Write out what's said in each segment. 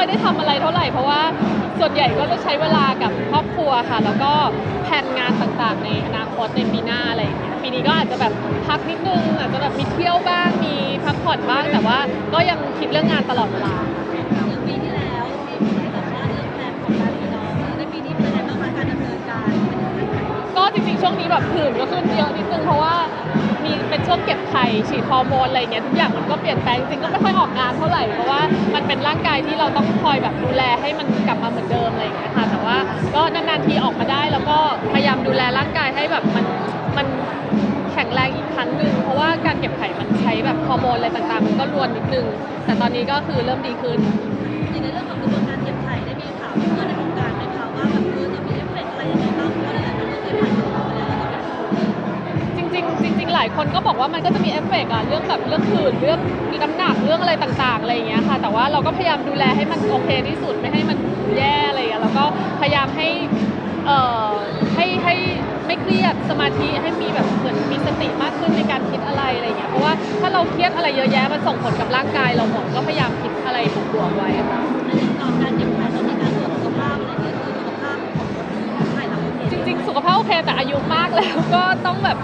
ค่อยได้ทำอะไรเท่าไหร่เพราะว่าส่วนใหญ่ก็จะใช้เวลากับครอบครัวค่ะ แล้วก็แผนงานต่างๆ ในอนาคตในปีหน้าอะไรอย่างเงี้ยปีนี้ก็อาจจะแบบพักนิดนึงอาจจะแบบมีเที่ยวบ้างมีพักผ่อนบ้างแต่ว่าก็ยังคิดเรื่องงานตลอดเวลาอย่างปีที่แล้วมีให้สัมภาษณ์เรื่องแพลนของการมีน้องในปีนี้เป็นยังไงบ้างคะการดำเนินการเป็นยังไงบ้างคะก็จริงๆ ช่วงนี้แบบผื่นก็ขึ้นเยอะนิดนึงเพราะว่ามีเป็นช่วงเก็บไข่ฉีดฮอร์โมนอะไรเงี้ยทุกอย่างมันก็เปลี่ยนแปลงจริงๆก็ไม่ค่อยออกงานเท่าไหร่เพราะว่ามัน เป็นร่างกายที่เราต้องคอยแบบดูแลให้มันกลับมาเหมือนเดิมอะไรอย่างเงี้ยค่ะแต่ว่าก็นานๆทีออกมาได้แล้วก็พยายามดูแลร่างกายให้แบบมันมันแข็งแรงอีกครั้งหนึ่งเพราะว่าการเก็บไข่มันใช้แบบฮอร์โมนอะไรต่างๆมันก็รวนนิดนึงแต่ตอนนี้ก็คือเริ่มดีขึ้น ในเรื่องของกระบวนการเก็บไข่ได้มีข่าวเพื่อนในวงกา ลายคนก็บอกว่ามันก็จะมีเอฟเฟกต์อะเรื่องแบบเรื่องผื่นเรื่องน้ำหนักเรื่องอะไรต่างๆอะไรอย่างเงี้ยค่ะ แต่ว่าเราก็พยายามดูแลให้มันโอเคที่สุดไม่ให้มันแย่อะไรอย่างเงี้ยแล้วก็พยายามให้เอ่อให้ให้ไม่เครียดสมาธิให้มีแบบเหมือนมีสติมากขึ้นในการคิดอะไรอะไรอย่างเงี้ยเพราะว่าถ้าเราเครียดอะไรเยอะแยะมันส่งผลกับร่างกายเราหมดก็พยายามคิดอะไรบวกๆไว้อะค่ะในเรื่องของการเก็บไข่ต้องมีการตรวจสุขภาพอะไรอย่างเงี้ยคือสุขภาพของคนไข่เราโอเคจริง ๆ สุขภาพโอเคแต่อายุมากแล้วก็ต้องแบบ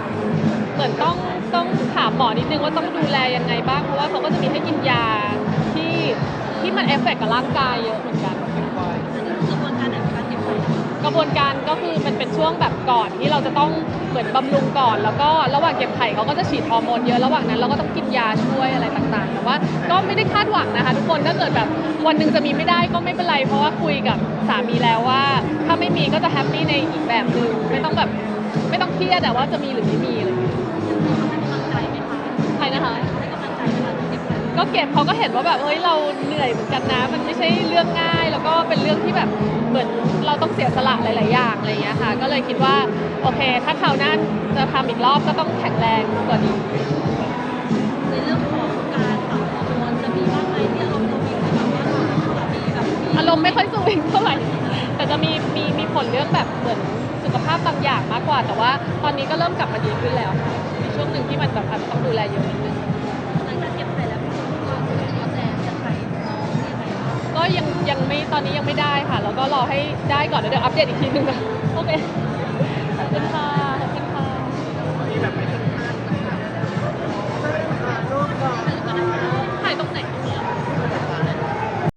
เหมือนต้องต้องถามหมอนิดนึงว่าต้องดูแลยังไงบ้าง เพราะว่าเขาก็จะมีให้กินยาที่ที่มันเอฟเฟกต์กับร่างกายเยอะเหมือนกันอันนี้คือกระบวนการในการเก็บไข่นะคะกระบวนการก็คือมันเป็นช่วงแบบก่อนที่เราจะต้องเหมือนบำรุงก่อน แล้วก็ระหว่างเก็บไข่เขาก็จะฉีดฮอร์โมนเยอะระหว่างนั้นเราก็ต้องกินยาช่วยอะไรต่างๆ แต่ว่าก็ไม่ได้คาดหวังนะคะ ทุกคนถ้าเกิดแบบวันหนึ่งจะมีไม่ได้ก็ไม่เป็นไร เพราะว่าคุยกับสามีแล้วว่า ถ้าไม่มีก็จะแฮปปี้ในอีกแบบหนึ่งไม่ต้องแบบไม่ต้องเครียดแต่ว่าจะมีหรือไม่มี ก็บไข่ก็เก็บเขาก็เห็นว่าแบบเฮ้ยเราเหนื่อยเหมือนกันนะ มันไม่ใช่เรื่องง่าย แล้วก็เป็นเรื่องที่แบบเหมือนเราต้องเสียสละหลาย ๆ อย่างอะไรอย่างเงี้ยค่ะ ก็เลยคิดว่าโอเค ถ้าคราวหน้าจะทำอีกรอบก็ต้องแข็งแรงกว่านี้ ในเรื่องของการปรับฮอร์โมนจะมีบ้างไหมที่อารมณ์เรามีที่แบบว่าสามีแบบมีอารมณ์ไม่ค่อยสวิงเท่าไหร่ แต่จะมีมีมีผลเรื่องแบบเหมือนสุขภาพบางอย่างมากกว่า แต่ว่าตอนนี้ก็เริ่มกลับมาดีขึ้นแล้วค่ะมีช่วงหนึ่งที่มันแบบอาจจะต้องดูแลเยอะนิดนึง ยังไม่ตอนนี้ยังไม่ได้ค่ะ แล้วก็รอให้ได้ก่อนแล้วเดี๋ยวอัปเดตอีกทีนึงนะโอเค